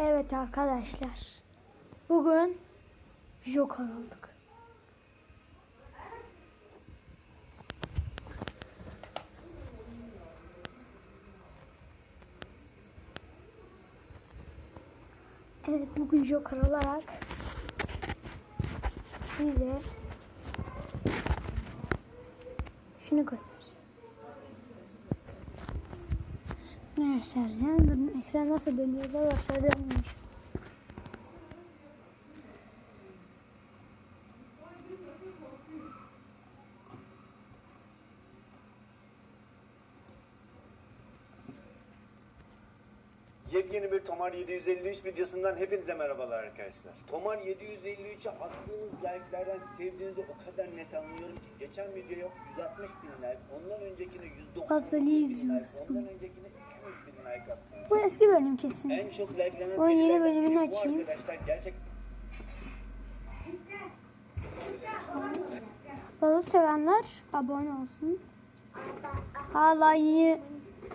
Evet arkadaşlar. Bugün Joker olduk. Evet bugün Joker olarak size şunu göster. Ne göstereceğim? Ekran nasıl dönüyor da dönmüyor. Yepyeni bir Tomar 753 videosundan hepinize merhabalar arkadaşlar. Tomar 753'e attığınız like'lerden sevdiğinizi o kadar net anlıyorum ki. Geçen videoya 160 bin like, ondan öncekine 190 Fazla bin like, ondan öncekine 200 bin like attınız. Bu eski bölüm kesin. En çok likelanan O yeni bölümünü açayım. Balı sevenler abone olsun. Hala yeni...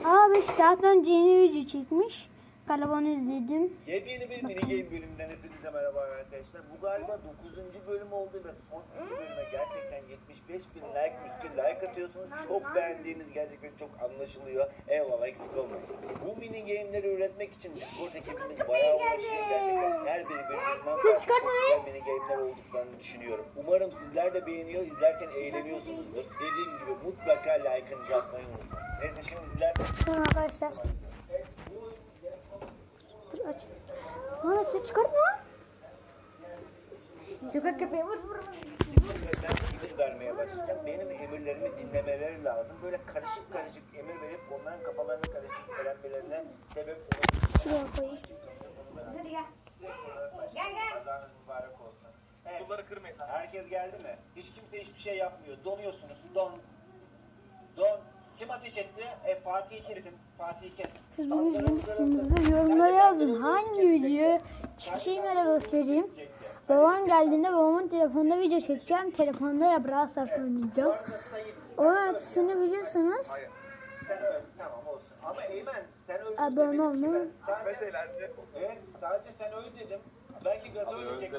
Aa 5 saat önce yeni video çekmiş. Kalabanı izledim. Yepyeni bir mini game bölümünden hepinize merhaba arkadaşlar. Bu galiba 9. bölüm oldu ve son bölüme gerçekten 75 bin like üstü like atıyorsunuz. Çok beğendiğiniz gerçekten çok anlaşılıyor. Eyvallah eksik olmayın. Bu mini game'leri üretmek için Discord ekibimiz bayağı uğraşıyor. Gerçekten her biri birbirinden Siz çıkartmayın. çok güzel mini game'ler olduklarını düşünüyorum. Umarım sizler de beğeniyor, izlerken eğleniyorsunuzdur. Dediğim gibi mutlaka like'ınızı atmayı unutmayın. Neyse şimdi dilerseniz Tamam arkadaşlar. Dur aç. Aa ses çıkartma. Sokak köpeği vur vur vur. Benim emirlerimi dinlemeleri lazım. Böyle karışık karışık emir verip onların kafalarını karıştırıp öğrenmelerine sebep olabilir. Şuraya koyayım. Hadi gel. Gel gel. Mübarek olsun. Evet. Bunları kırmayın. Herkes geldi mi? Hiç kimse hiçbir şey yapmıyor. Donuyorsunuz. Don. Don. Kim ateş etti? E, Fatih'i kesin. Fatih'i kes. Siz bunu izlemişsiniz de yorumlara yazın. Hangi video çekeyim göstereyim. Babam geldiğinde babamın telefonunda video çekeceğim. Telefonda ya Brawl Stars oynayacağım. Onun ötesini biliyorsunuz. Sen öl. Tamam olsun. Ama Eymen sen öldün. Abone olmayı-. Sadece- Mesela Evet sadece sen öl dedim. Belki gaza ölecek.